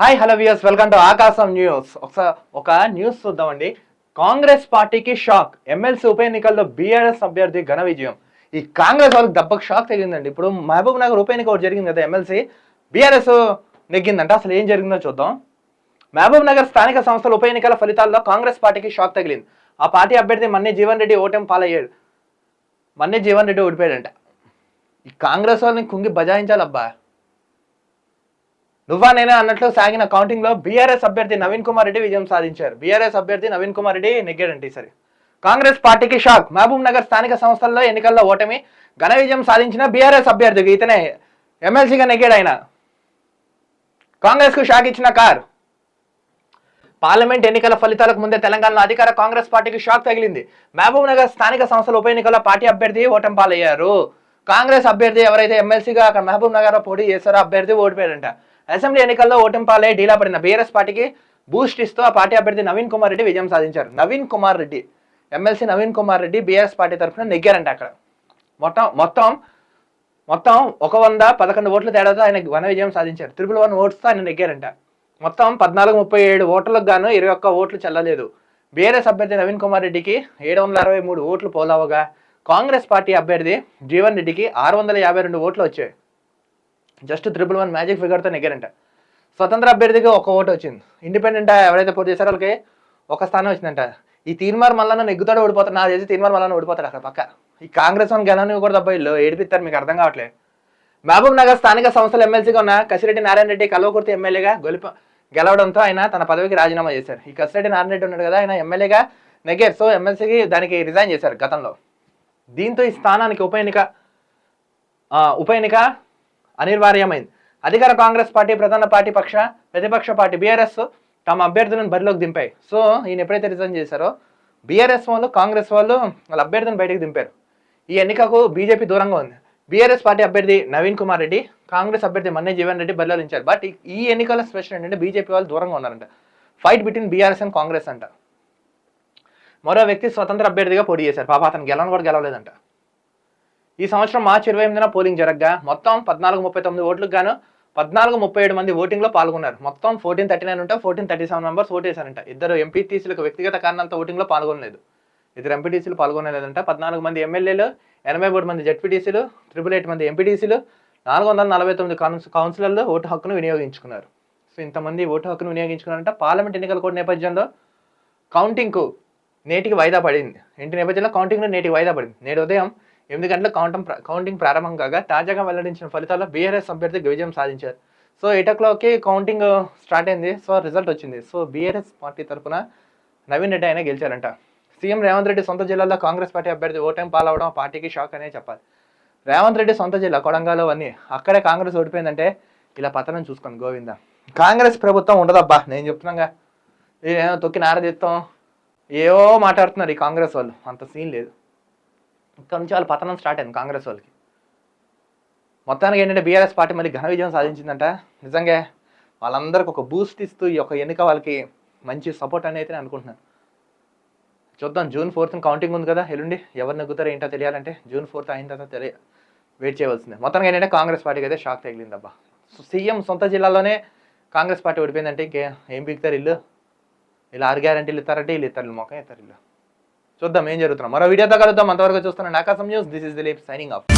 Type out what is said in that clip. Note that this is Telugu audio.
Hi hello viewers welcome to Aakasam news ఒకసారి ఒక న్యూస్ చూద్దామండి. కాంగ్రెస్ పార్టీకి షాక్ ఎమ్మెల్సీ ఉప ఎన్నికల్లో బీఆర్ఎస్ అభ్యర్థి ఘన విజయం. ఈ కాంగ్రెస్ వాళ్ళకి దెబ్బకు షాక్ తగిలిందండి. ఇప్పుడు మహబూబ్ నగర్ ఉప ఎన్నిక జరిగింది కదా ఎమ్మెల్సీ బీఆర్ఎస్ నెగ్గిందంట. అసలు ఏం జరిగిందో చూద్దాం. మహబూబ్ నగర్ స్థానిక సంస్థల ఉప ఎన్నికల ఫలితాల్లో కాంగ్రెస్ పార్టీకి షాక్ తగిలింది. ఆ పార్టీ అభ్యర్థి మన్నే జీవన్ రెడ్డి ఓటమి పాలయ్యాడు. మన్నే జీవన్ రెడ్డి ఓడిపోయాడంట. ఈ కాంగ్రెస్ వాళ్ళని కుంగి బజాయించాలబ్బా. నువ్వా అన్నట్లు సాగిన కౌంటింగ్లో బీఆర్ఎస్ అభ్యర్థి నవీన్ కుమార్ రెడ్డి విజయం సాధించారు. బీఆర్ఎస్ అభ్యర్థి నవీన్ కుమార్ రెడ్డి నెగ్గాడండి ఈసారి. కాంగ్రెస్ పార్టీకి షాక్. మహబూబ్ నగర్ స్థానిక సంస్థల్లో ఎన్నికల్లో ఓటమి ఘన విజయం సాధించిన బీఆర్ఎస్ అభ్యర్థికి ఇతనే ఎమ్మెల్సీగా నెగ్గాడు ఆయన. కాంగ్రెస్కు షాక్ ఇచ్చిన కార్. పార్లమెంట్ ఎన్నికల ఫలితాలకు ముందే తెలంగాణలో అధికార కాంగ్రెస్ పార్టీకి షాక్ తగిలింది. మహబూబ్ నగర్ స్థానిక సంస్థల ఉప ఎన్నికల్లో పార్టీ అభ్యర్థి ఓటమి పాలయ్యారు. కాంగ్రెస్ అభ్యర్థి ఎవరైతే ఎమ్మెల్సీగా అక్కడ మహబూబ్ నగర్ పోటీ చేశారో అభ్యర్థి ఓడిపోయారంట అసెంబ్లీ ఎన్నికల్లో ఓటింపాలే ఢీలా పడిన బీఆర్ఎస్ పార్టీకి బూస్ట్ ఇస్తూ ఆ పార్టీ అభ్యర్థి నవీన్ కుమార్ రెడ్డి విజయం సాధించారు. Naveen Kumar Reddy MLC Naveen Kumar Reddy BRS party తరఫున నెగ్గారంట అక్కడ. మొత్తం మొత్తం మొత్తం ఒక వంద పదకొండు ఓట్ల తేడాతో ఆయన ఘన విజయం సాధించారు. త్రిపుల్ వన్ ఓట్స్తో ఆయన నెగ్గారంట. మొత్తం పద్నాలుగు ముప్పై ఏడు ఓట్లకు గాను ఇరవై ఒక్క ఓట్లు చెల్లలేదు. బీఆర్ఎస్ అభ్యర్థి నవీన్ కుమార్ రెడ్డికి ఏడు వందల అరవై మూడు ఓట్లు పోలవగా కాంగ్రెస్ పార్టీ అభ్యర్థి జీవన్ రెడ్డికి ఆరు వందల యాభై రెండు ఓట్లు వచ్చాయి. జస్ట్ త్రిపుల్ వన్ మ్యాజిక్ ఫిగర్తో నెగ్గారంట స్వతంత్ర అభ్యర్థికి ఒక ఓటు వచ్చింది. ఇండిపెండెంట్ ఎవరైతే పోటీ చేశారో వాళ్ళకి ఒక స్థానం వచ్చిందంట. ఈ తీన్మార్ మళ్ళా నెగ్గుతాడు ఓడిపోతాడు. నా చేసి తీన్మార్ మళ్ళా ఓడిపోతాడు అక్కడ పక్క. ఈ కాంగ్రెస్ వాళ్ళని గెలని కూడా తప్ప ఏడిపిస్తారు మీకు అర్థం కావట్లేదు. మహబూబ్ నగర్ స్థానిక సంస్థల ఎమ్మెల్సీగా ఉన్న కసిరెడ్డి నారాయణ రెడ్డి కల్వకుర్తి ఎమ్మెల్యేగా గొలిప గెలవడంతో ఆయన తన పదవికి రాజీనామా చేశారు. ఈ కసిరెడ్డి నారాయణ రెడ్డి ఉన్నాడు కదా ఆయన ఎమ్మెల్యేగా నెగ్గారు. సో ఎమ్మెల్సీకి దానికి రిజైన్ చేశారు గతంలో. దీంతో ఈ స్థానానికి ఉప ఎన్నిక ఉప ఎన్నిక అనివార్యమైంది అధికార కాంగ్రెస్ పార్టీ ప్రధాన పార్టీ పక్ష ప్రతిపక్ష పార్టీ బీఆర్ఎస్ తమ అభ్యర్థులను బరిలోకి దింపాయి. సో ఈయన ఎప్పుడైతే రిజైన్ చేశారో బీఆర్ఎస్ వాళ్ళు కాంగ్రెస్ వాళ్ళు వాళ్ళ అభ్యర్థిని బయటకు దింపారు. ఈ ఎన్నికకు బీజేపీ దూరంగా ఉంది. బీఆర్ఎస్ పార్టీ అభ్యర్థి నవీన్ కుమార్ రెడ్డి కాంగ్రెస్ అభ్యర్థి మన్నే జీవన్ రెడ్డి బరిలో బట్ ఈ- ఈ ఎన్నికల స్పెషల్ ఏంటంటే బీజేపీ వాళ్ళు దూరంగా ఉన్నారంట. Fight between BRS and Congress అంట. మరో వ్యక్తి స్వతంత్ర అభ్యర్థిగా పోటీ చేశారు. పాప అతను గెలవని కూడా గెలవలేదంట. ఈ సంవత్సరం మార్చి ఇరవై ఎనిమిదిన పోలింగ్ జరగగా. మొత్తం పద్నాలుగు ముప్పై తొమ్మిది ఓట్లకు గాను పద్నాలుగు ముప్పై ఏడు మంది ఓటింగ్లో పాల్గొన్నారు. మొత్తం ఫోర్టీన్ థర్టీ నైన్ ఉంటే fourteen thirty seven members vote వేశారంట ఇద్దరు ఎంపీటీసీలకు వ్యక్తిగత కారణాలతో ఓటింగ్లో పాల్గొనలేదు. ఇద్దరు ఎంపీటీసీలు పాల్గొనలేదంట. పద్నాలుగు మంది ఎమ్మెల్యేలు ఎనభై మూడు మంది జడ్పీటీసీలు ట్రిపుల్ ఎయిట్ మంది ఎంపీటీసీలు నాలుగు వందల నలభై తొమ్మిది కౌన్సిలర్లు ఓటు హక్కును వినియోగించుకున్నారు. సో ఇంతమంది ఓటు హక్కును వినియోగించుకున్నారంట. పార్లమెంట్ ఎన్నికల కూడా నేపథ్యంలో కౌంటింగ్కు నేటికి వాయిదా పడింది. ఇంటి నేపథ్యంలో కౌంటింగ్ నేటికి వాయిదా పడింది. నేడు ఉదయం ఎనిమిది గంటల కౌంటింగ్ కౌంటింగ్ ప్రారంభం కాగా తాజాగా వెల్లడించిన ఫలితాల్లో బీఆర్ఎస్ అభ్యర్థి విజయం సాధించారు. సో ఎయిట్ ఓ క్లాక్కి కౌంటింగ్ స్టార్ట్ అయింది. సో రిజల్ట్ వచ్చింది. సో బీఆర్ఎస్ పార్టీ తరఫున నవీన్ రెడ్డి ఆయన గెలిచారంట. సీఎం రేవంత్ రెడ్డి సొంత జిల్లాలో కాంగ్రెస్ పార్టీ అభ్యర్థి ఓటమి పాలవడం పార్టీకి షాక్ అనే చెప్పాలి. రేవంత్ రెడ్డి సొంత జిల్లా కొడంగాలో అన్నీ అక్కడే కాంగ్రెస్ ఓడిపోయిందంటే ఇలా పతనం చూసుకోండి గోవింద. కాంగ్రెస్ ప్రభుత్వం ఉండదబ్బా. నేను చెప్తున్నాగా. ఏమో తొక్కి నారదీత్తం ఏవో మాట్లాడుతున్నారు ఈ కాంగ్రెస్ వాళ్ళు. అంత సీన్ లేదు. ఇక్కడ నుంచి వాళ్ళు పతనం స్టార్ట్ అయింది కాంగ్రెస్ వాళ్ళకి. మొత్తానికి ఏంటంటే బీఆర్ఎస్ పార్టీ మళ్ళీ ఘన విజయం సాధించిందంట. నిజంగా వాళ్ళందరికి ఒక బూస్ట్ ఇస్తూ ఈ యొక్క ఎన్నిక వాళ్ళకి మంచి సపోర్ట్ అని అయితే నేను అనుకుంటున్నాను. చూద్దాం జూన్ ఫోర్త్ కౌంటింగ్ ఉంది కదా ఎల్లుండి. ఎవరు నెగ్గుతారో ఏంటో తెలియాలంటే జూన్ ఫోర్త్ అయిన తర్వాత తెలియ వెయిట్ చేయవలసిందే. మొత్తానికి ఏంటంటే కాంగ్రెస్ పార్టీకి అయితే షాక్ తగిలిందబ్బా. సీఎం సొంత జిల్లాలోనే కాంగ్రెస్ పార్టీ ఓడిపోయిందంటే ఇంకే ఏం పీకుతారు ఇల్లు? ఇలా ఆరు గ్యారంటీలు ఇస్తారంటే వీళ్ళు ఇస్తారు వీళ్ళు ఇస్తారు ఇల్లు చూద్దాం ఏం జరుగుతున్నాం మరో వీడియోతో కలుద్దాం. అంతవరకు చూస్తున్నాను Aakasam news. This is Dileep signing off